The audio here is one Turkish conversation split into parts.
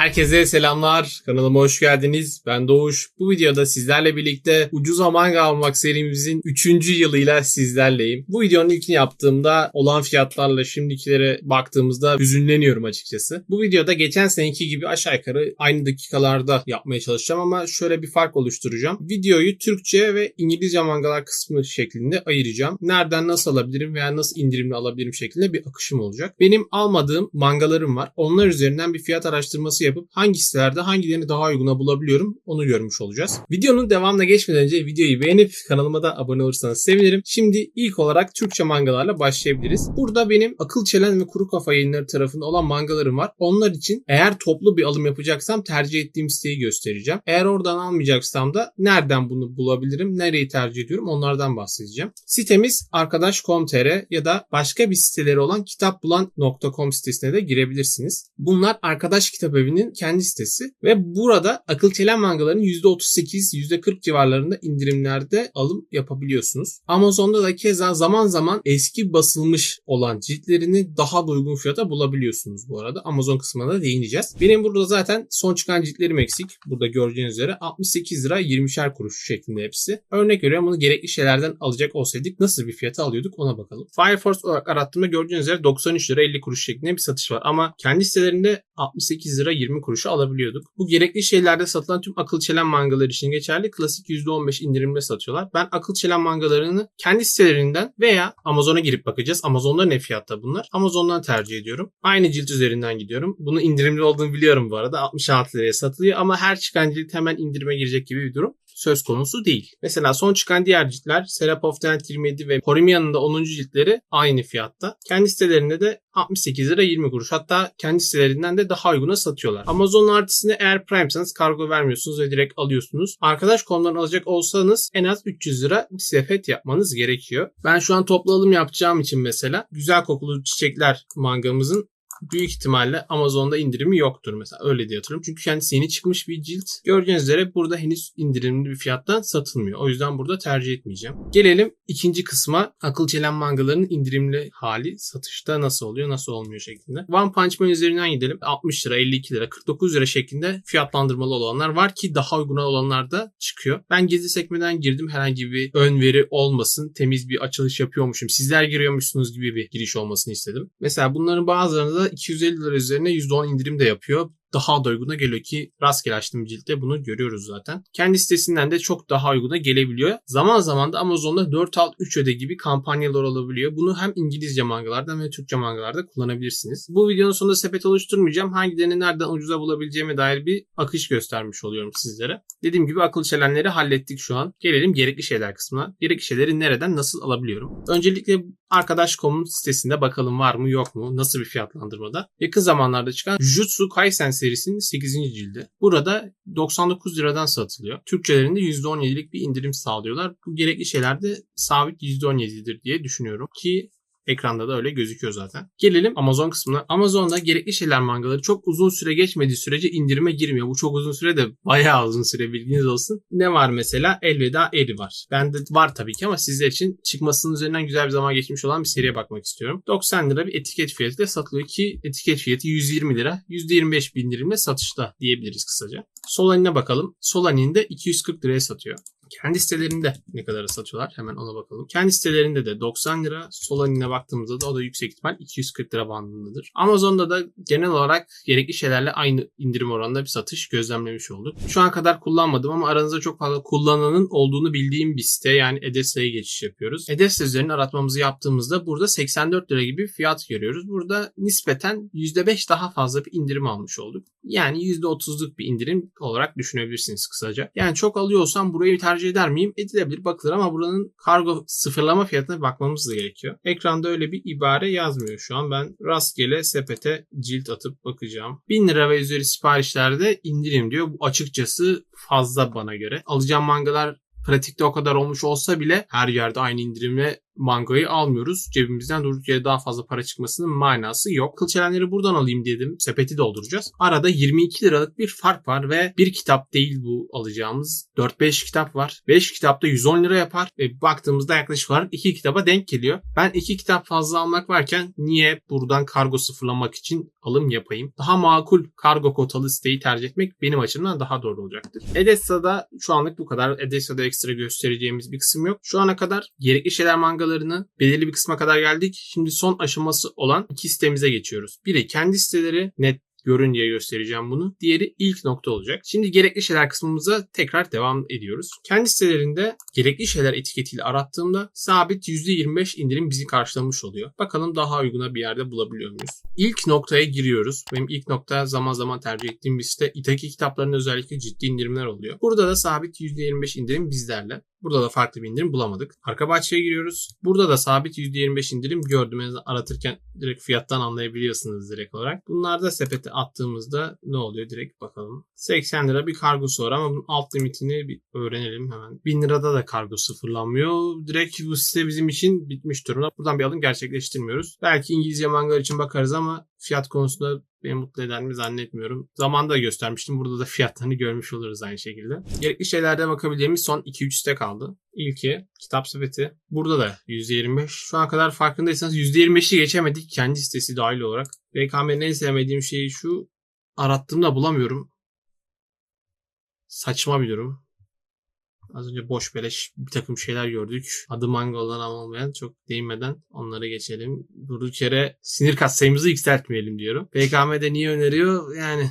Herkese selamlar. Kanalıma hoş geldiniz. Ben Doğuş. Bu videoda sizlerle birlikte ucuza manga almak serimizin 3. yılıyla sizlerleyim. Bu videonun ilkini yaptığımda olan fiyatlarla şimdikilere baktığımızda hüzünleniyorum açıkçası. Bu videoda geçen seneki gibi aşağı yukarı aynı dakikalarda yapmaya çalışacağım ama şöyle bir fark oluşturacağım. Videoyu Türkçe ve İngilizce mangalar kısmı şeklinde ayıracağım. Nereden nasıl alabilirim veya nasıl indirimli alabilirim şeklinde bir akışım olacak. Benim almadığım mangalarım var. Onlar üzerinden bir fiyat araştırması yapıp hangi sitelerde hangilerini daha uyguna bulabiliyorum onu görmüş olacağız. Videonun devamına geçmeden önce videoyu beğenip kanalıma da abone olursanız sevinirim. Şimdi ilk olarak Türkçe mangalarla başlayabiliriz. Burada benim Akıl Çelen ve Kuru Kafa yayınları tarafında olan mangalarım var. Onlar için eğer toplu bir alım yapacaksam tercih ettiğim siteyi göstereceğim. Eğer oradan almayacaksam da nereden bunu bulabilirim, nereyi tercih ediyorum onlardan bahsedeceğim. Sitemiz arkadaş.com.tr ya da başka bir siteleri olan kitapbulan.com sitesine de girebilirsiniz. Bunlar Arkadaş Kitap Evi'nin kendi sitesi ve burada akıl çelen mangaların %38-%40 civarlarında indirimlerde alım yapabiliyorsunuz. Amazon'da da keza zaman zaman eski basılmış olan ciltlerini daha da uygun fiyata bulabiliyorsunuz bu arada. Amazon kısmına da değineceğiz. Benim burada zaten son çıkan ciltlerim eksik. Burada göreceğiniz üzere 68 lira 20'şer kuruş şeklinde hepsi. Örnek veriyorum bunu gerekli şeylerden alacak olsaydık nasıl bir fiyata alıyorduk ona bakalım. Fire Force olarak arattığımda gördüğünüz üzere 93 lira 50 kuruş şeklinde bir satış var. Ama kendi sitelerinde 68 lira 20 kuruşa alabiliyorduk. Bu gerekli şeylerde satılan tüm akıl çelen mangalar için geçerli. Klasik %15 indirimle satıyorlar. Ben akıl çelen mangalarını kendi sitelerinden veya Amazon'a girip bakacağız. Amazon'da ne fiyatta bunlar? Amazon'dan tercih ediyorum. Aynı cilt üzerinden gidiyorum. Bunun indirimli olduğunu biliyorum bu arada. 66 liraya satılıyor ama her çıkan cilt hemen indirime girecek gibi bir durum söz konusu değil. Mesela son çıkan diğer ciltler Serap of Dent 27 ve Porimia'nın da 10. ciltleri aynı fiyatta. Kendi sitelerinde de 68 lira 20 kuruş. Hatta kendi sitelerinden de daha uyguna satıyorlar. Amazon artısını eğer Prime'sanız kargo vermiyorsunuz ve direkt alıyorsunuz. Arkadaş konudan alacak olsanız en az 300 lira bir sepet yapmanız gerekiyor. Ben şu an toplu alım yapacağım için mesela güzel kokulu çiçekler mangamızın büyük ihtimalle Amazon'da indirimi yoktur mesela. Öyle diye hatırlıyorum. Çünkü kendisi yeni çıkmış bir cilt. Gördüğünüz üzere burada henüz indirimli bir fiyattan satılmıyor. O yüzden burada tercih etmeyeceğim. Gelelim ikinci kısma. Akıl çelen mangaların indirimli hali satışta nasıl oluyor, nasıl olmuyor şeklinde. One Punch Man üzerinden gidelim. 60 lira, 52 lira, 49 lira şeklinde fiyatlandırmalı olanlar var ki daha uygun olanlar da çıkıyor. Ben gizli sekmeden girdim. Herhangi bir ön veri olmasın. Temiz bir açılış yapıyormuşum. Sizler giriyormuşsunuz gibi bir giriş olmasını istedim. Mesela bunların bazılarını da 250 lira üzerine %10 indirim de yapıyor daha da uyguna geliyor ki rastgele açtığım ciltte bunu görüyoruz zaten. Kendi sitesinden de çok daha uyguna gelebiliyor. Zaman zaman da Amazon'da 4 alt 3 öde gibi kampanyalar olabiliyor. Bunu hem İngilizce mangalarda hem de Türkçe mangalarda kullanabilirsiniz. Bu videonun sonunda sepet oluşturmayacağım. Hangilerini nereden ucuza bulabileceğime dair bir akış göstermiş oluyorum sizlere. Dediğim gibi akıl çelenleri hallettik şu an. Gelelim gerekli şeyler kısmına. Gerekli şeyleri nereden nasıl alabiliyorum? Öncelikle arkadaş.com'un sitesinde bakalım var mı yok mu? Nasıl bir fiyatlandırmada? Yakın zamanlarda çıkan Jutsu Kaisen serisinin 8. cildi. Burada 99 liradan satılıyor. Türkçelerinde %17'lik bir indirim sağlıyorlar. Bu gerekli şeyler de sabit %17'dir diye düşünüyorum ki Ekranda da öyle gözüküyor zaten. Gelelim Amazon kısmına. Amazon'da gerekli şeyler mangaları çok uzun süre geçmediği sürece indirime girmiyor. Bu çok uzun süre de bayağı uzun süre bilginiz olsun. Ne var mesela? Elveda Eri var. Bende var tabii ki ama sizler için çıkmasının üzerinden güzel bir zaman geçmiş olan bir seriye bakmak istiyorum. 90 lira bir etiket fiyatıyla satılıyor ki etiket fiyatı 120 lira. %25 bir indirimle satışta diyebiliriz kısaca. Solanine bakalım. Solanine de 240 liraya satıyor. Kendi sitelerinde ne kadar satıyorlar? Hemen ona bakalım. Kendi sitelerinde de 90 lira. Solanin'e baktığımızda da o da yüksek ihtimal 240 lira bandındadır. Amazon'da da genel olarak gerekli şeylerle aynı indirim oranında bir satış gözlemlemiş olduk. Şu an kadar kullanmadım ama aranızda çok fazla kullananın olduğunu bildiğim bir site yani Edessa'ya geçiş yapıyoruz. Edessa üzerine aratmamızı yaptığımızda burada 84 lira gibi fiyat görüyoruz. Burada nispeten %5 daha fazla bir indirim almış olduk. Yani %30'luk bir indirim olarak düşünebilirsiniz kısaca. Yani çok alıyorsam burayı tercih eder miyim? Edilebilir bakılır ama buranın kargo sıfırlama fiyatına bakmamız da gerekiyor. Ekranda öyle bir ibare yazmıyor şu an. Ben rastgele sepete cilt atıp bakacağım. 1000 lira ve üzeri siparişlerde indirim diyor. Bu açıkçası fazla bana göre. Alacağım mangalar pratikte o kadar olmuş olsa bile her yerde aynı indirimle mangayı almıyoruz. Cebimizden durduk yere daha fazla para çıkmasının manası yok. Kılçelenleri buradan alayım dedim. Sepeti dolduracağız. Arada 22 liralık bir fark var ve bir kitap değil bu alacağımız. 4-5 kitap var. 5 kitapta 110 lira yapar ve baktığımızda yaklaşık olarak 2 kitaba denk geliyor. Ben 2 kitap fazla almak varken niye buradan kargo sıfırlamak için alım yapayım? Daha makul kargo kotalı siteyi tercih etmek benim açımdan daha doğru olacaktır. Edessa'da şu anlık bu kadar. Edessa'da ekstra göstereceğimiz bir kısım yok. Şu ana kadar gerekli şeyler mangalarını belirli bir kısma kadar geldik. Şimdi son aşaması olan iki sitemize geçiyoruz. Biri kendi siteleri net görün diye göstereceğim bunu. Diğeri ilk nokta olacak. Şimdi gerekli şeyler kısmımıza tekrar devam ediyoruz. Kendi sitelerinde gerekli şeyler etiketiyle arattığımda sabit %25 indirim bizi karşılamış oluyor. Bakalım daha uyguna bir yerde bulabiliyor muyuz? İlk noktaya giriyoruz. Benim ilk nokta zaman zaman tercih ettiğim bir site. Itaki kitaplarında özellikle ciddi indirimler oluyor. Burada da sabit %25 indirim bizlerle. Burada da farklı bir indirim bulamadık. Arka bahçeye giriyoruz. Burada da sabit %25 indirim gördüm. Aratırken direkt fiyattan anlayabiliyorsunuz direkt olarak. Bunlarda sepete attığımızda ne oluyor direkt bakalım. 80 lira bir kargosu var ama bunun alt limitini bir öğrenelim hemen. 1000 lirada da kargo sıfırlanmıyor. Direkt bu site bizim için bitmiş durumda. Buradan bir alım gerçekleştirmiyoruz. Belki İngilizce mangalar için bakarız ama fiyat konusunda beni mutlu eder mi zannetmiyorum. Zamanda göstermiştim. Burada da fiyatlarını görmüş oluruz aynı şekilde. Gerekli şeylerde bakabileceğimiz son 2-3 site kaldı. İlki kitap sepeti. Burada da %25. Şu ana kadar farkındaysanız %25'i geçemedik kendi sitesi dahil olarak. BKM'nin en sevmediğim şeyi şu. Arattığımda bulamıyorum. Saçma bir durum. Az önce boş beleş bir takım şeyler gördük. Adı ama olmayan çok değinmeden onlara geçelim. Durduk yere sinir kat sayımızı yükseltmeyelim diyorum. BKM'de niye öneriyor? Yani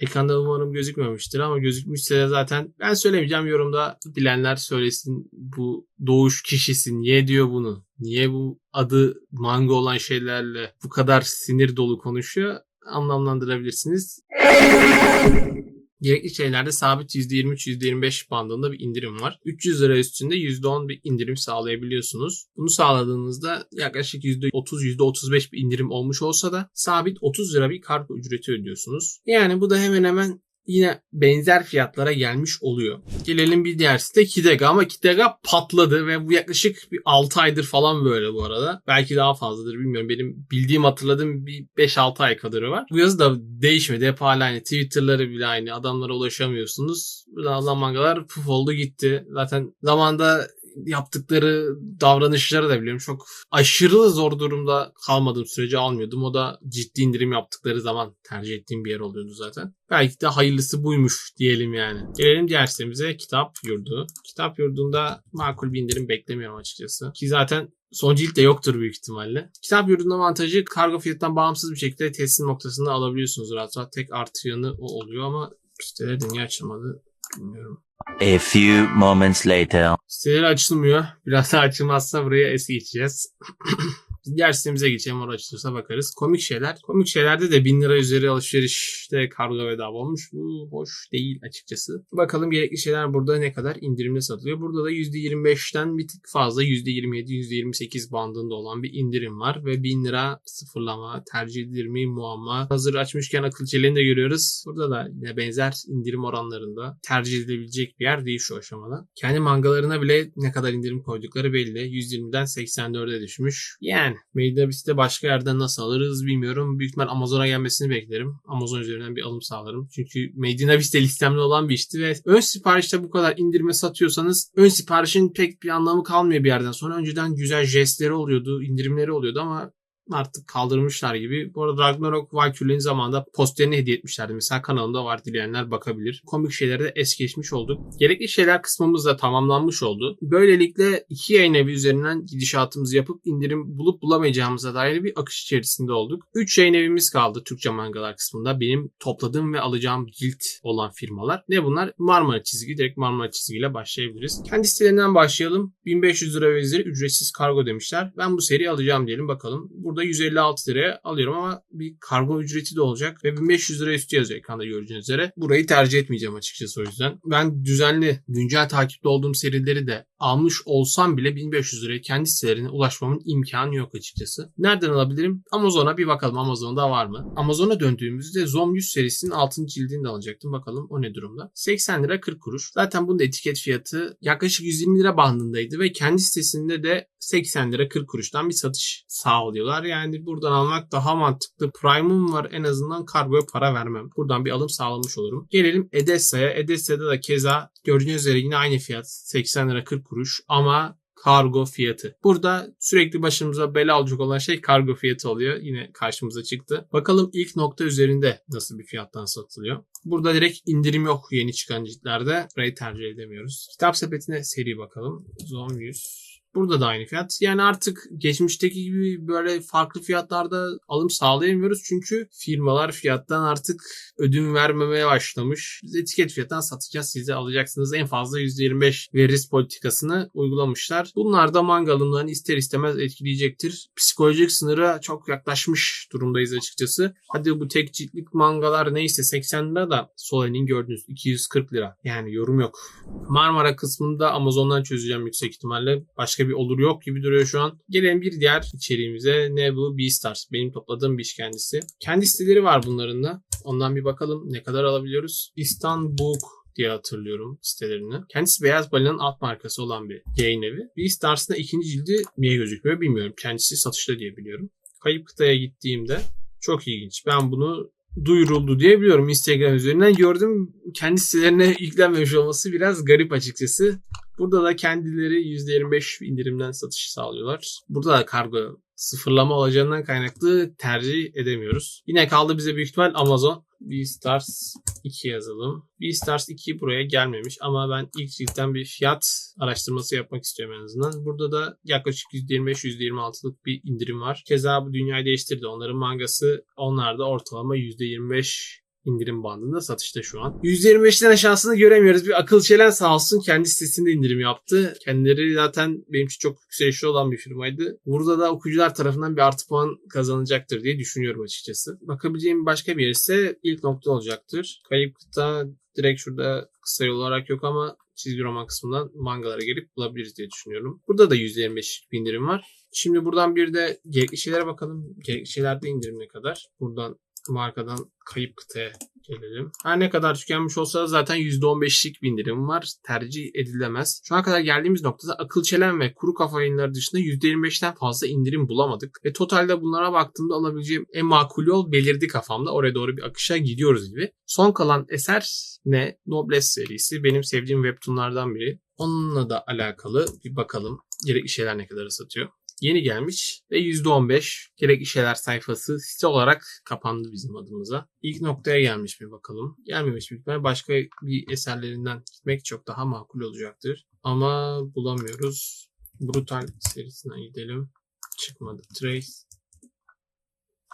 Ekranda umarım gözükmemiştir ama gözükmüşse de zaten ben söylemeyeceğim yorumda bilenler söylesin bu doğuş kişisi niye diyor bunu? Niye bu adı manga olan şeylerle bu kadar sinir dolu konuşuyor? Anlamlandırabilirsiniz. Gerekli şeylerde sabit %23-%25 bandında bir indirim var. 300 lira üstünde %10 bir indirim sağlayabiliyorsunuz. Bunu sağladığınızda yaklaşık %30-%35 bir indirim olmuş olsa da sabit 30 lira bir kargo ücreti ödüyorsunuz. Yani bu da hemen hemen yine benzer fiyatlara gelmiş oluyor. Gelelim bir diğer site Kidega ama Kidega patladı ve bu yaklaşık bir 6 aydır falan böyle bu arada. Belki daha fazladır bilmiyorum. Benim bildiğim hatırladığım bir 5-6 ay kadarı var. Bu yazı da değişmedi. Hep hala aynı. Twitter'ları bile aynı. Adamlara ulaşamıyorsunuz. Buradan zamangalar puf oldu gitti. Zaten zamanda yaptıkları davranışları da biliyorum. Çok aşırı zor durumda kalmadığım sürece almıyordum. O da ciddi indirim yaptıkları zaman tercih ettiğim bir yer oluyordu zaten. Belki de hayırlısı buymuş diyelim yani. Gelelim diğer sitemize kitap yurdu. Kitap yurdunda makul bir indirim beklemiyorum açıkçası. Ki zaten son cilt de yoktur büyük ihtimalle. Kitap yurdunun avantajı kargo fiyatından bağımsız bir şekilde teslim noktasında alabiliyorsunuz rahat rahat. Tek artı yanı o oluyor ama siteler de niye açılmadı bilmiyorum. A few moments later. Siteleri açılmıyor. Biraz daha açılmazsa buraya es geçeceğiz. Diğer sitemize geçelim. Orada açılırsa bakarız. Komik şeyler. Komik şeylerde de 1000 lira üzeri alışverişte kargo bedava olmuş. Bu hoş değil açıkçası. Bakalım gerekli şeyler burada ne kadar indirimle satılıyor. Burada da %25'ten bir tık fazla %27-%28 bandında olan bir indirim var. Ve 1000 lira sıfırlama tercih edilir mi muamma. Hazır açmışken akıl çeleğini de görüyoruz. Burada da yine benzer indirim oranlarında tercih edilebilecek bir yer değil şu aşamada. Kendi mangalarına bile ne kadar indirim koydukları belli. 120'den 84'e düşmüş. Yani Mail'de başka yerden nasıl alırız bilmiyorum. Büyük ihtimal Amazon'a gelmesini beklerim. Amazon üzerinden bir alım sağlarım. Çünkü Made in Abyss'te listemli olan bir işti ve ön siparişte bu kadar indirime satıyorsanız ön siparişin pek bir anlamı kalmıyor bir yerden sonra. Önceden güzel jestleri oluyordu, indirimleri oluyordu ama artık kaldırmışlar gibi. Bu arada Ragnarok Valkyrie'nin zamanında posterini hediye etmişlerdi. Mesela kanalımda var dileyenler bakabilir. Komik şeyleri de es geçmiş olduk. Gerekli şeyler kısmımız da tamamlanmış oldu. Böylelikle iki yayın evi üzerinden gidişatımızı yapıp indirim bulup bulamayacağımıza dair bir akış içerisinde olduk. Üç yayın evimiz kaldı Türkçe mangalar kısmında. Benim topladığım ve alacağım cilt olan firmalar. Ne bunlar? Marmara çizgi. Direkt Marmara çizgiyle başlayabiliriz. Kendi sitelerinden başlayalım. 1500 lira ve üzeri ücretsiz kargo demişler. Ben bu seriyi alacağım diyelim bakalım. Burada burada 156 liraya alıyorum ama bir kargo ücreti de olacak ve 1500 lira üstü yazıyor ekranda gördüğünüz üzere. Burayı tercih etmeyeceğim açıkçası o yüzden. Ben düzenli, güncel takipte olduğum serileri de almış olsam bile 1500 liraya kendi sitelerine ulaşmamın imkanı yok açıkçası. Nereden alabilirim? Amazon'a bir bakalım Amazon'da var mı? Amazon'a döndüğümüzde Zom 100 serisinin 6. cildini de alacaktım. Bakalım o ne durumda? 80 lira 40 kuruş. Zaten bunun da etiket fiyatı yaklaşık 120 lira bandındaydı ve kendi sitesinde de 80 lira 40 kuruştan bir satış sağlıyorlar. Yani buradan almak daha mantıklı. Prime'um var en azından kargoya para vermem. Buradan bir alım sağlamış olurum. Gelelim Edessa'ya. Edessa'da da keza gördüğünüz üzere yine aynı fiyat 80 lira 40 kuruş ama kargo fiyatı. Burada sürekli başımıza bela olacak olan şey kargo fiyatı oluyor. Yine karşımıza çıktı. Bakalım ilk nokta üzerinde nasıl bir fiyattan satılıyor. Burada direkt indirim yok yeni çıkan ciltlerde. Burayı tercih edemiyoruz. Kitap sepetine seri bakalım. Zom 100. Burada da aynı fiyat. Yani artık geçmişteki gibi böyle farklı fiyatlarda alım sağlayamıyoruz. Çünkü firmalar fiyattan artık ödün vermemeye başlamış. Biz etiket fiyattan satacağız size alacaksınız. En fazla %25 veririz politikasını uygulamışlar. Bunlar da manga alımlarını ister istemez etkileyecektir. Psikolojik sınıra çok yaklaşmış durumdayız açıkçası. Hadi bu tek ciltlik mangalar neyse 80 lira da Soleil'in gördüğünüz 240 lira. Yani yorum yok. Marmara kısmında Amazon'dan çözeceğim yüksek ihtimalle. Başka bir olur yok gibi duruyor şu an. Gelelim bir diğer içeriğimize. Ne bu? Beastars. Benim topladığım bir iş kendisi. Kendi siteleri var bunların da. Ondan bir bakalım ne kadar alabiliyoruz. İstanbul diye hatırlıyorum sitelerini. Kendisi Beyaz Balina'nın alt markası olan bir yayın evi. Beastars'ın ikinci cildi niye gözükmüyor bilmiyorum. Kendisi satışta diye biliyorum. Kayıp kıtaya gittiğimde çok ilginç. Ben bunu duyuruldu diye biliyorum Instagram üzerinden gördüm. Kendi sitelerine yüklenmemiş olması biraz garip açıkçası. Burada da kendileri %25 indirimden satış sağlıyorlar. Burada da kargo sıfırlama olacağından kaynaklı tercih edemiyoruz. Yine kaldı bize büyük ihtimal Amazon. Beastars 2 yazalım. Beastars 2 buraya gelmemiş ama ben ilk ciltten bir fiyat araştırması yapmak istiyorum en azından. Burada da yaklaşık %25-%26'lık bir indirim var. Keza bu dünyayı değiştirdi. Onların mangası onlarda ortalama %25 indirim bandında satışta şu an. %25'den aşağısını göremiyoruz. Bir akıl çelen sağ olsun kendi sitesinde indirim yaptı. Kendileri zaten benim için çok yükselişli olan bir firmaydı. Burada da okuyucular tarafından bir artı puan kazanacaktır diye düşünüyorum açıkçası. Bakabileceğim başka bir yer ise ilk nokta olacaktır. Kayıp kıta direkt şurada kısa yol olarak yok ama çizgi roman kısmından mangalara gelip bulabiliriz diye düşünüyorum. Burada da %25 bir indirim var. Şimdi buradan bir de gerekli şeylere bakalım. Gerekli şeylerde indirim ne kadar? Buradan markadan kayıp kıtaya gelelim. Her ne kadar tükenmiş olsa zaten %15'lik bir indirim var. Tercih edilemez. Şu ana kadar geldiğimiz noktada akıl çelen ve kuru kafa yayınları dışında %25'ten fazla indirim bulamadık. Ve totalde bunlara baktığımda alabileceğim en makul yol belirdi kafamda. Oraya doğru bir akışa gidiyoruz gibi. Son kalan eser ne? Nobles serisi. Benim sevdiğim webtoonlardan biri. Onunla da alakalı bir bakalım. Gerekli şeyler ne kadar satıyor yeni gelmiş ve %15 gerekli şeyler sayfası site olarak kapandı bizim adımıza. İlk noktaya gelmiş mi bakalım. Gelmemiş büyük başka bir eserlerinden gitmek çok daha makul olacaktır. Ama bulamıyoruz. Brutal serisinden gidelim. Çıkmadı. Trace.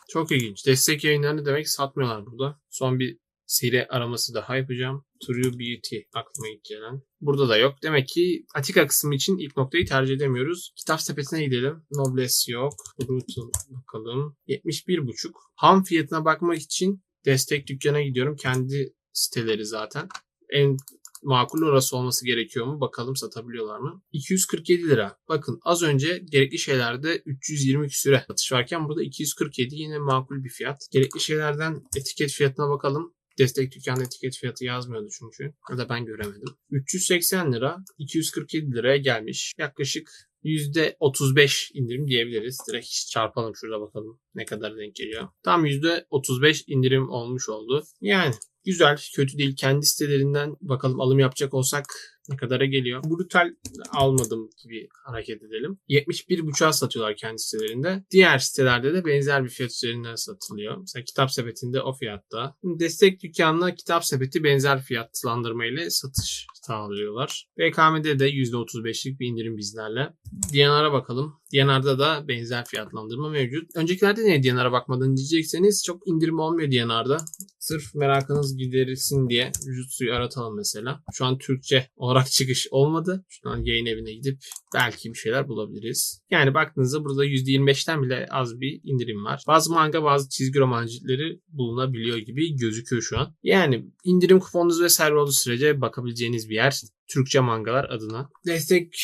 Çok ilginç. Destek yayınlarını demek satmıyorlar burada. Son bir seri araması daha yapacağım. True Beauty aklıma ilk gelen. Burada da yok. Demek ki Atika kısmı için ilk noktayı tercih edemiyoruz. Kitap sepetine gidelim. Noblesse yok. Brutal bakalım. 71,5. Ham fiyatına bakmak için destek dükkana gidiyorum. Kendi siteleri zaten. En makul orası olması gerekiyor mu? Bakalım satabiliyorlar mı? 247 lira. Bakın az önce gerekli şeylerde 320 küsüre satış varken burada 247 yine makul bir fiyat. Gerekli şeylerden etiket fiyatına bakalım. Destek dükkanı etiket fiyatı yazmıyordu çünkü. Ya da ben göremedim. 380 lira 247 liraya gelmiş. Yaklaşık %35 indirim diyebiliriz. Direkt çarpalım şurada bakalım ne kadar denk geliyor. Tam %35 indirim olmuş oldu. Yani güzel, kötü değil. Kendi sitelerinden bakalım alım yapacak olsak ne kadara geliyor. Brutal almadım gibi hareket edelim. 71.5'a satıyorlar kendi sitelerinde. Diğer sitelerde de benzer bir fiyat üzerinden satılıyor. Mesela kitap sepetinde o fiyatta. Destek dükkanına kitap sepeti benzer fiyatlandırma ile satış sağlıyorlar. BKM'de de %35'lik bir indirim bizlerle. DNR'a bakalım. DNR'da da benzer fiyatlandırma mevcut. Öncekilerde niye DNR'a bakmadın diyecekseniz çok indirim olmuyor DNR'da. Sırf merakınız giderilsin diye Jutsu'yu aratalım mesela. Şu an Türkçe olarak çıkış olmadı. Şu an yayın evine gidip belki bir şeyler bulabiliriz. Yani baktığınızda burada %25'ten bile az bir indirim var. Bazı manga bazı çizgi roman ciltleri bulunabiliyor gibi gözüküyor şu an. Yani indirim kuponunuz vesaire olduğu sürece bakabileceğiniz bir yer. Türkçe mangalar adına. Destek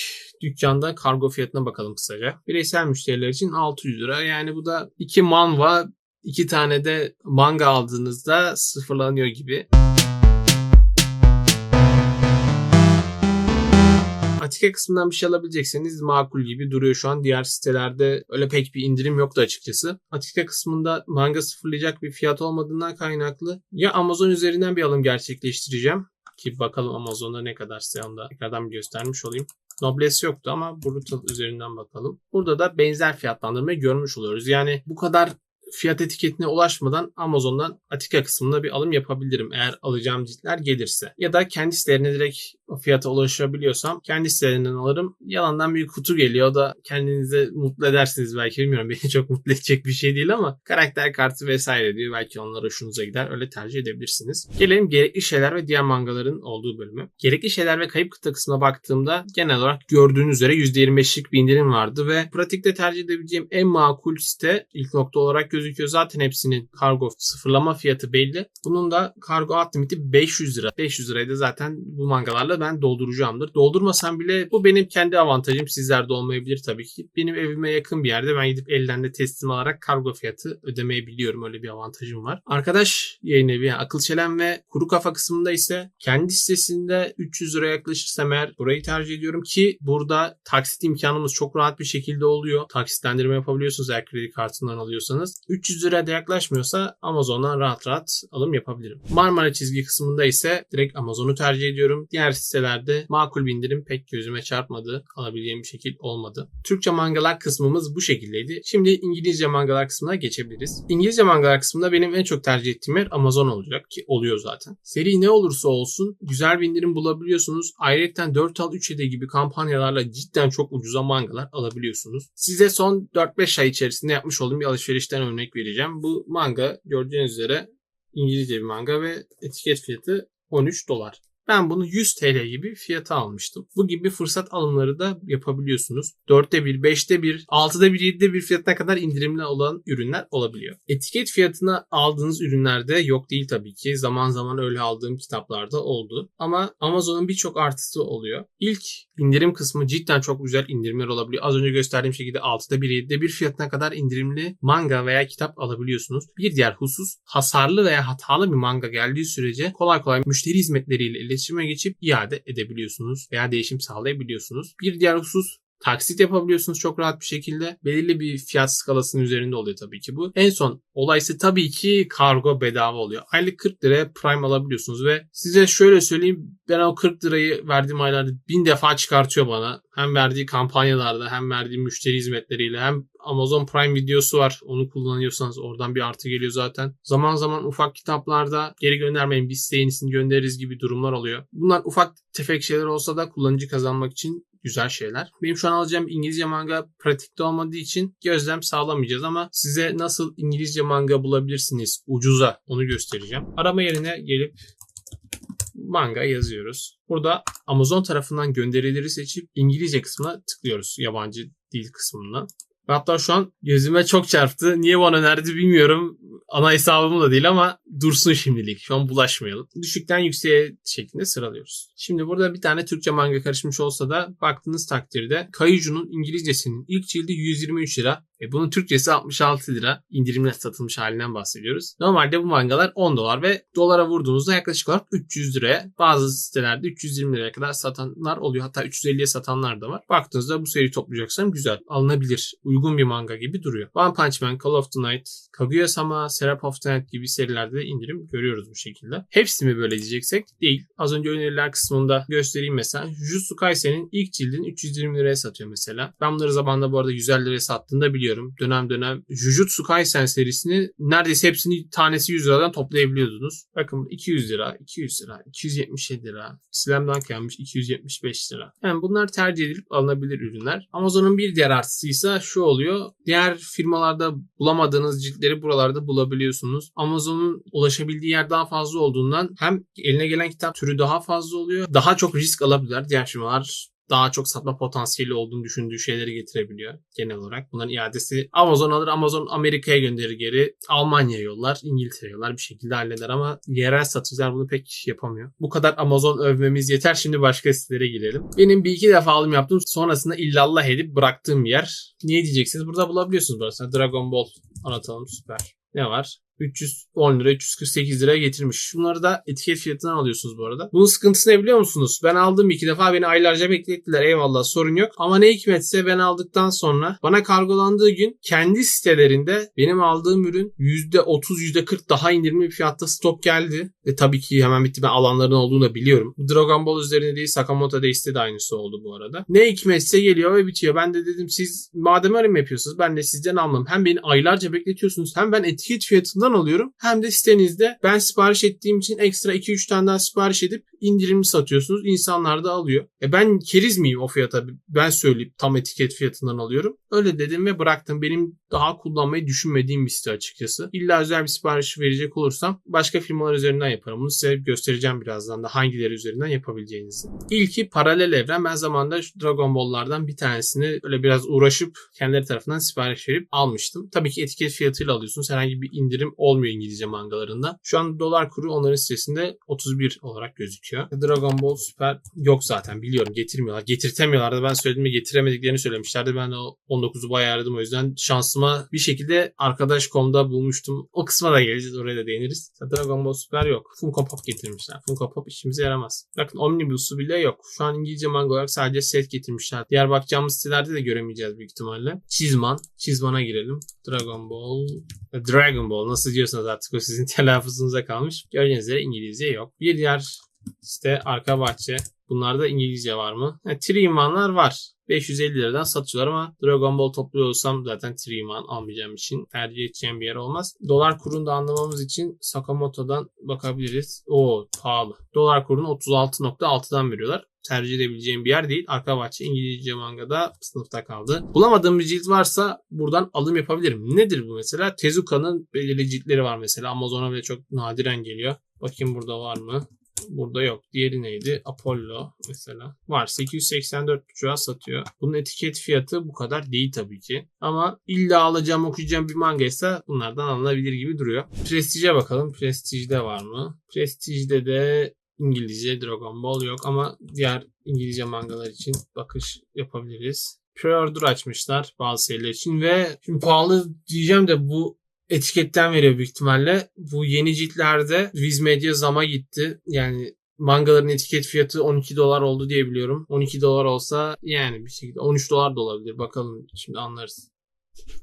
dükkanda kargo fiyatına bakalım kısaca. Bireysel müşteriler için 600 lira. Yani bu da 2 manva, 2 tane de manga aldığınızda sıfırlanıyor gibi. Atike kısmından bir şey alabilecekseniz makul gibi duruyor şu an. Diğer sitelerde öyle pek bir indirim yoktu açıkçası. Atike kısmında manga sıfırlayacak bir fiyat olmadığından kaynaklı ya Amazon üzerinden bir alım gerçekleştireceğim. Ki bakalım Amazon'da ne kadar size onu da tekrardan bir göstermiş olayım. Noblesse yoktu ama Brutal üzerinden bakalım. Burada da benzer fiyatlandırmayı görmüş oluyoruz. Yani bu kadar fiyat etiketine ulaşmadan Amazon'dan Atika kısmında bir alım yapabilirim eğer alacağım ciltler gelirse. Ya da kendi sitelerine direkt fiyata ulaşabiliyorsam kendi sitelerinden alırım. Yalandan bir kutu geliyor o da kendinizi mutlu edersiniz belki bilmiyorum beni çok mutlu edecek bir şey değil ama karakter kartı vesaire diyor belki onlar hoşunuza gider öyle tercih edebilirsiniz. Gelelim gerekli şeyler ve diğer mangaların olduğu bölüme. Gerekli şeyler ve kayıp kıta kısmına baktığımda genel olarak gördüğünüz üzere %25'lik bir indirim vardı ve pratikte tercih edebileceğim en makul site ilk nokta olarak gözüküyor. Zaten hepsinin kargo sıfırlama fiyatı belli. Bunun da kargo alt limiti 500 lira. 500 lirayı da zaten bu mangalarla ben dolduracağımdır. Doldurmasam bile bu benim kendi avantajım. Sizlerde olmayabilir tabii ki. Benim evime yakın bir yerde ben gidip elden de teslim alarak kargo fiyatı ödemeyebiliyorum. Öyle bir avantajım var. Arkadaş yayın evi yani Akıl Çelen ve Kuru Kafa kısmında ise kendi sitesinde 300 lira yaklaşırsam eğer burayı tercih ediyorum ki burada taksit imkanımız çok rahat bir şekilde oluyor. Taksitlendirme yapabiliyorsunuz eğer kredi kartından alıyorsanız. 300 liraya da yaklaşmıyorsa Amazon'dan rahat rahat alım yapabilirim. Marmara çizgi kısmında ise direkt Amazon'u tercih ediyorum. Diğer sitelerde makul bir indirim pek gözüme çarpmadı. Alabileceğim bir şekil olmadı. Türkçe mangalar kısmımız bu şekildeydi. Şimdi İngilizce mangalar kısmına geçebiliriz. İngilizce mangalar kısmında benim en çok tercih ettiğim yer Amazon olacak ki oluyor zaten. Seri ne olursa olsun güzel bir indirim bulabiliyorsunuz. Ayrıca 4 al 3 hediye gibi kampanyalarla cidden çok ucuza mangalar alabiliyorsunuz. Size son 4-5 ay içerisinde yapmış olduğum bir alışverişten örnek vereceğim. Bu manga gördüğünüz üzere İngilizce bir manga ve etiket fiyatı 13 dolar. Ben bunu 100 TL gibi fiyata almıştım. Bu gibi fırsat alımları da yapabiliyorsunuz. 4'te 1, 5'te 1, 6'da 1, 7'de 1 fiyatına kadar indirimli olan ürünler olabiliyor. Etiket fiyatına aldığınız ürünlerde yok değil tabii ki. Zaman zaman öyle aldığım kitaplarda oldu. Ama Amazon'un birçok artısı oluyor. İlk indirim kısmı cidden çok güzel indirimler olabiliyor. Az önce gösterdiğim şekilde 6'da 1, 7'de 1 fiyatına kadar indirimli manga veya kitap alabiliyorsunuz. Bir diğer husus hasarlı veya hatalı bir manga geldiği sürece kolay kolay müşteri hizmetleriyle iletişime geçip iade edebiliyorsunuz veya değişim sağlayabiliyorsunuz. Bir diğer husus Taksit yapabiliyorsunuz çok rahat bir şekilde. Belirli bir fiyat skalasının üzerinde oluyor tabii ki bu. En son olaysı tabii ki kargo bedava oluyor. Aylık 40 liraya Prime alabiliyorsunuz ve size şöyle söyleyeyim ben o 40 lirayı verdiğim aylarda bin defa çıkartıyor bana. Hem verdiği kampanyalarda hem verdiği müşteri hizmetleriyle hem Amazon Prime videosu var. Onu kullanıyorsanız oradan bir artı geliyor zaten. Zaman zaman ufak kitaplarda geri göndermeyin biz size yenisini göndeririz gibi durumlar oluyor. Bunlar ufak tefek şeyler olsa da kullanıcı kazanmak için güzel şeyler. Benim şu an alacağım İngilizce manga pratikte olmadığı için gözlem sağlamayacağız ama size nasıl İngilizce manga bulabilirsiniz ucuza onu göstereceğim. Arama yerine gelip manga yazıyoruz. Burada Amazon tarafından gönderileri seçip İngilizce kısmına tıklıyoruz yabancı dil kısmından. Hatta şu an gözüme çok çarptı. Niye bana önerdi bilmiyorum. Ana hesabım da değil ama dursun şimdilik. Şu an bulaşmayalım. Düşükten yükseğe şeklinde sıralıyoruz. Şimdi burada bir tane Türkçe manga karışmış olsa da baktığınız takdirde Kayucu'nun İngilizcesinin ilk cildi 123 lira. E bunun Türkçesi 66 lira. İndirimle satılmış halinden bahsediyoruz. Normalde bu mangalar 10 dolar ve dolara vurduğunuzda yaklaşık olarak 300 liraya bazı sitelerde 320 liraya kadar satanlar oluyor. Hatta 350'ye satanlar da var. Baktığınızda bu seri toplayacaksam güzel. Alınabilir. Uygun bir manga gibi duruyor. One Punch Man, Call of the Night, Kaguya-sama, Seraph of the Night gibi serilerde indirim görüyoruz bu şekilde. Hepsi mi böyle diyeceksek değil. Az önce öneriler kısmında göstereyim mesela. Jujutsu Kaisen'in ilk cildini 320 liraya satıyor mesela. Ben bunları zamanında bu arada 150 liraya sattığını da biliyorum. Dönem dönem Jujutsu Kaisen serisini neredeyse hepsini tanesi 100 liradan toplayabiliyordunuz. Bakın 200 lira, 200 lira, 277 lira. Slam Dunk gelmiş 275 lira. Yani bunlar tercih edilip alınabilir ürünler. Amazon'un bir diğer artısı ise şu oluyor. Diğer firmalarda bulamadığınız ciltleri buralarda bulabiliyorsunuz. Amazon'un ulaşabildiği yer daha fazla olduğundan hem eline gelen kitap türü daha fazla oluyor. Daha çok risk alabilirler. Diğer firmalar daha çok satma potansiyeli olduğunu düşündüğü şeyleri getirebiliyor genel olarak. Bunların iadesi Amazon alır, Amazon Amerika'ya gönderir geri. Almanya'ya yollar, İngiltere'ye yollar bir şekilde halleder ama yerel satıcılar bunu pek yapamıyor. Bu kadar Amazon övmemiz yeter. Şimdi başka sitelere girelim. Benim bir iki defa alım yaptım. Sonrasında illallah edip bıraktığım yer. Niye diyeceksiniz? Burada bulabiliyorsunuz burası. Dragon Ball anlatalım süper. Ne var? 310 lira 348 lira getirmiş. Bunları da etiket fiyatından alıyorsunuz bu arada. Bunun sıkıntısı ne biliyor musunuz? Ben aldım iki defa beni aylarca beklettiler. Eyvallah sorun yok. Ama ne hikmetse ben aldıktan sonra bana kargolandığı gün kendi sitelerinde benim aldığım ürün %30 %40 daha indirimli bir fiyatta stok geldi. E tabii ki hemen bitti. Ben alanların olduğunu da biliyorum. Dragon Ball üzerine değil Sakamoto Days'te de aynısı oldu bu arada. Ne hikmetse geliyor ve bitiyor. Ben de dedim siz madem öyle mi yapıyorsunuz ben de sizden almam. Hem beni aylarca bekletiyorsunuz hem ben etiket fiyatından alıyorum. Hem de sitenizde ben sipariş ettiğim için ekstra 2-3 tane daha sipariş edip indirimli satıyorsunuz. İnsanlar da alıyor. E ben keriz miyim o fiyata? Ben söyleyip tam etiket fiyatından alıyorum. Öyle dedim ve bıraktım. Benim daha kullanmayı düşünmediğim bir site açıkçası. İlla özel bir sipariş verecek olursam başka firmalar üzerinden yaparım. Bunu size göstereceğim birazdan da hangileri üzerinden yapabileceğinizi. İlki paralel evren. Ben zamanında Dragon Ball'lardan bir tanesini öyle biraz uğraşıp kendileri tarafından sipariş verip almıştım. Tabii ki etiket fiyatıyla alıyorsunuz. Herhangi bir indirim olmuyor İngilizce mangalarında. Şu an dolar kuru onların sitesinde 31 olarak gözüküyor. Dragon Ball Super yok zaten biliyorum getirmiyorlar. Getirtemiyorlar da ben söylediğimde getiremediklerini söylemişlerdi. Ben o 19'u bayağı aradım o yüzden şansıma bir şekilde arkadaş.com'da bulmuştum. O kısma da geleceğiz oraya da değiniriz. Dragon Ball Super yok. Funko Pop getirmişler. Funko Pop işimize yaramaz. Bakın Omnibus'u bile yok. Şu an İngilizce manga olarak sadece set getirmişler. Diğer bakacağımız sitelerde de göremeyeceğiz büyük ihtimalle. Çizman. Çizman'a girelim. Dragon Ball. Dragon Ball nasıl diyorsanız artık o sizin telaffuzunuza kalmış. Gördüğünüz üzere İngilizce yok. Bir diğer site arka bahçe. Bunlarda İngilizce var mı? Ha, Trimanlar var. 550 liradan satıyorlar ama Dragon Ball topluyor olsam zaten Triman almayacağım için tercih edeceğim bir yer olmaz. Dolar kurunu da anlamamız için Sakamoto'dan bakabiliriz. O pahalı. Dolar kurunu 36.6'dan veriyorlar tercih edebileceğim bir yer değil. Arka bahçe İngilizce mangada sınıfta kaldı. Bulamadığım bir cilt varsa buradan alım yapabilirim. Nedir bu mesela? Tezuka'nın belirli ciltleri var mesela. Amazon'a bile çok nadiren geliyor. Bakayım burada var mı? Burada yok. Diğeri neydi? Apollo mesela. Var. 884.5'a satıyor. Bunun etiket fiyatı bu kadar değil tabii ki. Ama illa alacağım okuyacağım bir manga ise bunlardan alınabilir gibi duruyor. Prestige'e bakalım. Prestige'de var mı? Prestige'de de İngilizce Dragon Ball yok ama diğer İngilizce mangalar için bakış yapabiliriz. Pre-order açmışlar bazı seriler için ve şimdi pahalı diyeceğim de bu etiketten veriyor büyük ihtimalle. Bu yeni ciltlerde Viz Media zama gitti. Yani mangaların etiket fiyatı 12 dolar oldu diye biliyorum. 12 dolar olsa yani bir şekilde 13 dolar da olabilir. Bakalım şimdi anlarız.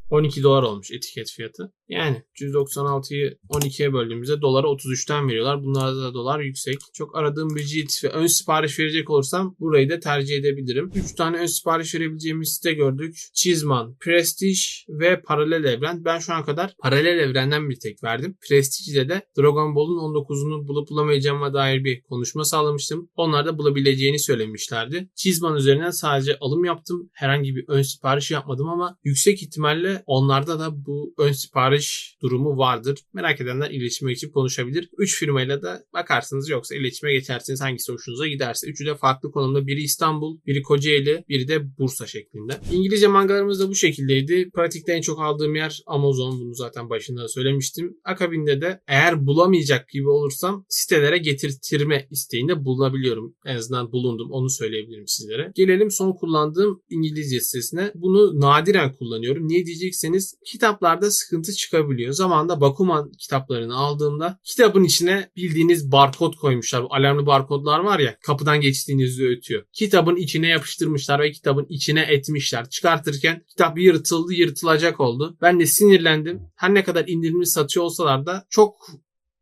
12 dolar olmuş etiket fiyatı. Yani 196'yı 12'ye böldüğümüzde dolara 33'ten veriyorlar. Bunlarda da dolar yüksek. Çok aradığım bir cilt ve ön sipariş verecek olursam burayı da tercih edebilirim. 3 tane ön sipariş verebileceğimiz site gördük. Çizman, Prestige ve Paralel Evren. Ben şu ana kadar Paralel Evren'den bir tek verdim. Prestige'de de Dragon Ball'un 19'unu bulup bulamayacağıma dair bir konuşma sağlamıştım. Onlar da bulabileceğini söylemişlerdi. Çizman üzerinden sadece alım yaptım. Herhangi bir ön sipariş yapmadım ama yüksek ihtimalle onlarda da bu ön sipariş durumu vardır. Merak edenler iletişime geçip konuşabilir. 3 firmayla da bakarsınız yoksa iletişime geçersiniz hangisi hoşunuza giderse. Üçü de farklı konumda. Biri İstanbul, biri Kocaeli, biri de Bursa şeklinde. İngilizce mangalarımız da bu şekildeydi. Pratikte en çok aldığım yer Amazon. Bunu zaten başında da söylemiştim. Akabinde de eğer bulamayacak gibi olursam sitelere getirtirme isteğinde bulunabiliyorum. En azından bulundum. Onu söyleyebilirim sizlere. Gelelim son kullandığım İngilizce sitesine. Bunu nadiren kullanıyorum. Niye diyecekseniz kitaplarda sıkıntı çıkabiliyor. Zamanında Bakuman kitaplarını aldığımda kitabın içine bildiğiniz barkod koymuşlar. Bu alarmlı barkodlar var ya kapıdan geçtiğinizde ötüyor. Kitabın içine yapıştırmışlar ve kitabın içine etmişler. Çıkartırken kitap yırtıldı yırtılacak oldu. Ben de sinirlendim. Her ne kadar indirimli satıyor olsalar da çok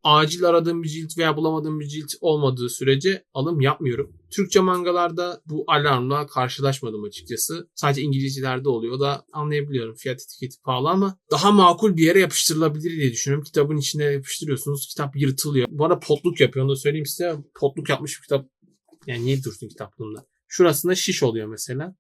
acil aradığım bir cilt veya bulamadığım bir cilt olmadığı sürece alım yapmıyorum. Türkçe mangalarda bu alarmla karşılaşmadım açıkçası. Sadece İngilizcelerde oluyor. Da anlayabiliyorum. Fiyat etiketi pahalı ama daha makul bir yere yapıştırılabilir diye düşünüyorum. Kitabın içine yapıştırıyorsunuz. Kitap yırtılıyor. Bu arada potluk yapıyor. Onu da söyleyeyim size. Potluk yapmış bir kitap. Yani niye dursun kitaplığında? Şurasında şiş oluyor mesela.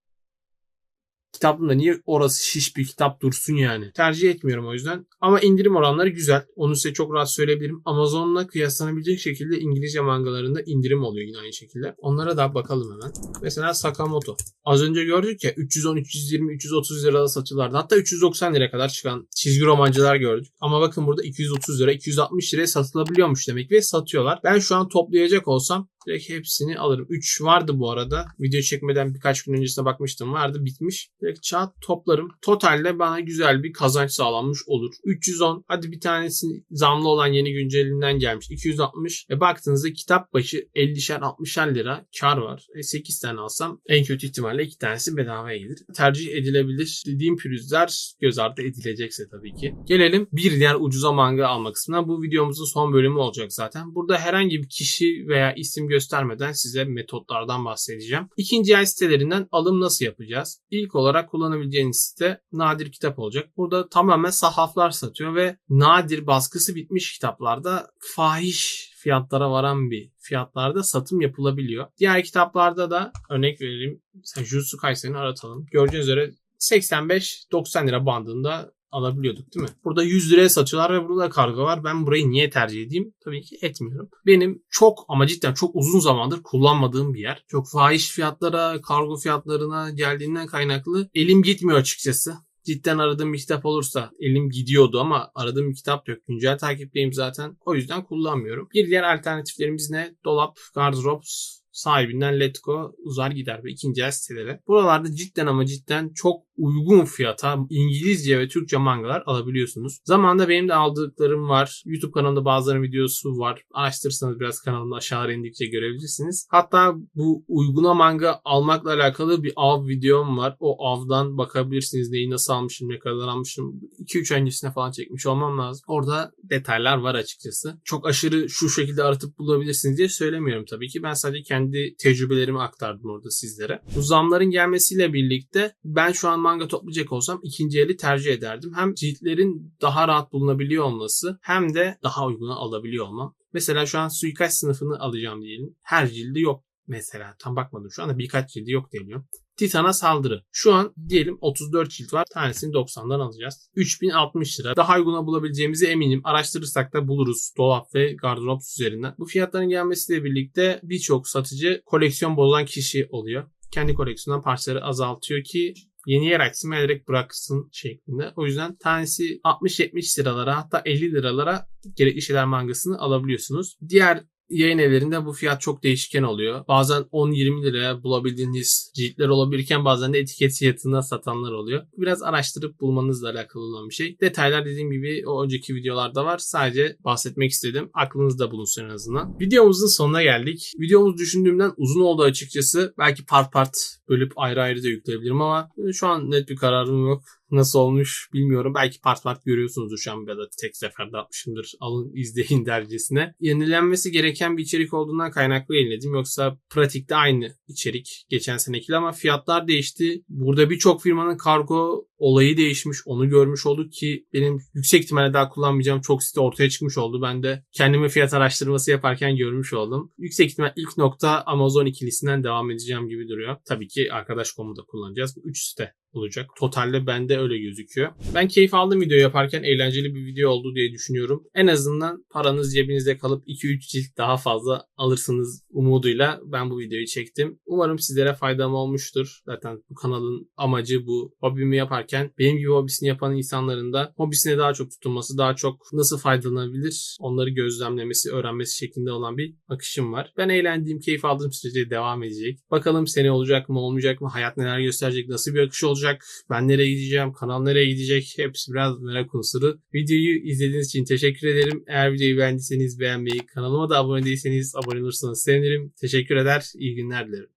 Kitaplığında niye orası şiş bir kitap dursun yani. Tercih etmiyorum o yüzden. Ama indirim oranları güzel. Onu size çok rahat söyleyebilirim. Amazon'la kıyaslanabilecek şekilde İngilizce mangalarında indirim oluyor yine aynı şekilde. Onlara da bakalım hemen. Mesela Sakamoto. Az önce gördük ya 310, 320, 330 lirada satıyorlardı. Hatta 390 lira kadar çıkan çizgi romancılar gördük. Ama bakın burada 230 lira, 260 liraya satılabiliyormuş demek ve satıyorlar. Ben şu an toplayacak olsam direkt hepsini alırım. 3 vardı bu arada. Video çekmeden birkaç gün öncesine bakmıştım. Vardı bitmiş. Direkt çat toplarım. Totalde bana güzel bir kazanç sağlanmış olur. 310 hadi bir tanesi zamlı olan yeni güncelinden gelmiş. 260. E baktığınızda kitap başı 50'şer 60'er lira kar var. E 8 tane alsam en kötü ihtimalle 2 tanesi bedavaya gelir. Tercih edilebilir. Dediğim pürüzler göz ardı edilecekse tabii ki. Gelelim bir diğer ucuza manga alma kısmına. Bu videomuzun son bölümü olacak zaten. Burada herhangi bir kişi veya isim göstermeden size metotlardan bahsedeceğim. İkinci el sitelerinden alım nasıl yapacağız? İlk olarak kullanabileceğiniz site nadir kitap olacak. Burada tamamen sahaflar satıyor ve nadir baskısı bitmiş kitaplarda fahiş fiyatlara varan bir fiyatlarda satım yapılabiliyor. Diğer kitaplarda da örnek verelim. Mesela Jutsu Kaisen'i aratalım. Gördüğünüz üzere 85-90 lira bandında alabiliyorduk değil mi? Burada 100 liraya satıyorlar ve burada kargo var. Ben burayı niye tercih edeyim? Tabii ki etmiyorum. Benim çok ama cidden çok uzun zamandır kullanmadığım bir yer. Çok fahiş fiyatlara, kargo fiyatlarına geldiğinden kaynaklı elim gitmiyor açıkçası cidden aradığım bir kitap olursa elim gidiyordu ama aradığım bir kitap yok. Güncel takipteyim zaten. O yüzden kullanmıyorum. Bir diğer alternatiflerimiz ne? Dolap, gardırop, sahibinden Letgo uzar gider ve ikinci el sitelere. Buralarda cidden ama cidden çok uygun fiyata İngilizce ve Türkçe mangalar alabiliyorsunuz. Zamanında benim de aldıklarım var. YouTube kanalımda bazılarının videosu var. Araştırırsanız biraz kanalımda aşağı indikçe görebilirsiniz. Hatta bu uyguna manga almakla alakalı bir av videom var. O avdan bakabilirsiniz. Neyi nasıl almışım, ne kadar almışım. 2-3 öncesine falan çekmiş olmam lazım. Orada detaylar var açıkçası. Çok aşırı şu şekilde aratıp bulabilirsiniz diye söylemiyorum tabii ki. Ben sadece kendi tecrübelerimi aktardım orada sizlere. Bu zamların gelmesiyle birlikte ben şu an manga toplayacak olsam ikinci eli tercih ederdim. Hem ciltlerin daha rahat bulunabiliyor olması hem de daha uyguna alabiliyor olmam. Mesela şu an suikast sınıfını alacağım diyelim. Her cildi yok mesela. Tam bakmadım şu anda birkaç cildi yok diyebiliyorum. Titan'a saldırı. Şu an diyelim 34 cilt var. Tanesini 90'dan alacağız. 3060 lira. Daha uyguna bulabileceğimizi eminim. Araştırırsak da buluruz. Dolap ve gardırop üzerinden. Bu fiyatların gelmesiyle birlikte birçok satıcı koleksiyon bozan kişi oluyor. Kendi koleksiyondan parçaları azaltıyor ki yeni yer açsın ve bıraksın şeklinde. O yüzden tanesi 60-70 liralara hatta 50 liralara gerekli şeyler mangasını alabiliyorsunuz. Diğer yayın evlerinde bu fiyat çok değişken oluyor. Bazen 10-20 liraya bulabildiğiniz ciltler olabilirken bazen de etiket fiyatına satanlar oluyor. Biraz araştırıp bulmanızla alakalı olan bir şey. Detaylar dediğim gibi o önceki videolarda var. Sadece bahsetmek istedim. Aklınızda bulunsun en azından. Videomuzun sonuna geldik. Videomuz düşündüğümden uzun oldu açıkçası. Belki part part bölüp ayrı ayrı da yükleyebilirim ama şu an net bir kararım yok. Nasıl olmuş bilmiyorum. Belki part part görüyorsunuzdur şu an ya da tek seferde atmışımdır. Alın izleyin dercesine. Yenilenmesi gereken bir içerik olduğundan kaynaklı yeniledim. Yoksa pratikte aynı içerik geçen senekiyle ama fiyatlar değişti. Burada birçok firmanın kargo olayı değişmiş. Onu görmüş olduk ki benim yüksek ihtimalle daha kullanmayacağım çok site ortaya çıkmış oldu. Ben de kendime fiyat araştırması yaparken görmüş oldum. Yüksek ihtimal ilk nokta Amazon ikilisinden devam edeceğim gibi duruyor. Tabii ki arkadaş.com'u da kullanacağız. Bu 3 site olacak. Totalde bende öyle gözüküyor. Ben keyif aldım video yaparken eğlenceli bir video oldu diye düşünüyorum. En azından paranız cebinizde kalıp 2-3 cilt daha fazla alırsınız umuduyla ben bu videoyu çektim. Umarım sizlere faydam olmuştur. Zaten bu kanalın amacı bu. Hobimi yaparken benim gibi hobisini yapan insanların da hobisine daha çok tutunması, daha çok nasıl faydalanabilir onları gözlemlemesi, öğrenmesi şeklinde olan bir akışım var. Ben eğlendiğim, keyif aldığım sürece devam edecek. Bakalım sene olacak mı, olmayacak mı, hayat neler gösterecek, nasıl bir akış olacak olacak? Ben nereye gideceğim? Kanal nereye gidecek? Hepsi biraz merak unsuru. Videoyu izlediğiniz için teşekkür ederim. Eğer videoyu beğendiyseniz beğenmeyi, kanalıma da abone değilseniz abone olursanız sevinirim. Teşekkür eder. İyi günler dilerim.